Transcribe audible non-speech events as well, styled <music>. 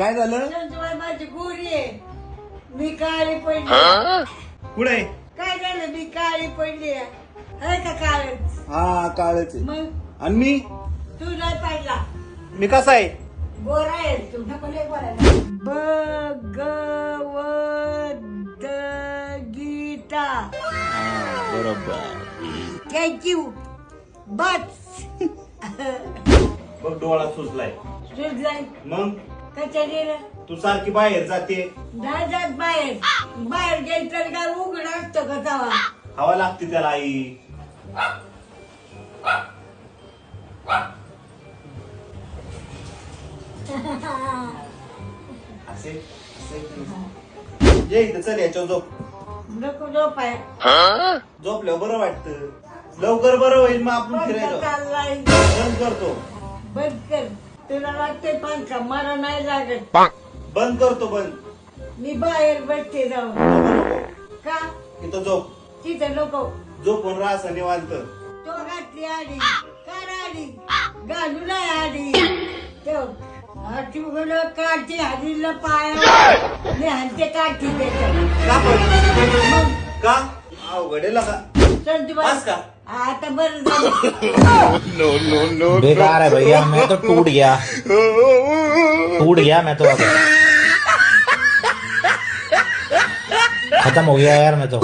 काय झालं? माझी गोरी आहे. मी काळी पडली. कुठे काय झालं? मी काळी पडली आहे. का काळच? हा काळच आहे. मग? आणि मी? तू नाही पाडला मी कसा आहे? गोरा आहे. तू भगवत गीता. बरोबर. थँक्यू बस. <laughs> <laughs> बघ डोळा सुचलाय सुजलाय. मग? कचेरीला तू सारखी बाहेर जाते. नाही जात बाहेर. बाहेर गेल तर काय उघड असतं का तवा हवा लागते त्याला आई. असे असे. ये इथं चल याच्यावर झोप. नको झोपाय झोपल्यावर बरं वाटतं. लवकर बरं होईल मग आपण फिरायचं चाललाय. बंद करतो. बंद कर. तुला वाटते पंखा मला नाही लागत. बंद करतो बंद. मी बाहेर बसते जाऊन. का? इथं झोप. तिथं नको. झोपून राहा असं निवांत. तो घातली आडी. कार आडी? घालू नाही आडी. तो हाती उघडलं काठी हाडीला पाय. मी हाणते काठी का पण? मग? का? अवघड आहे का संतबाई बस का? आता बरं झालं. बेकार है भैया मैं तो टूट गया टूट गया मैं तो अब खत्म हो गया यार मैं तो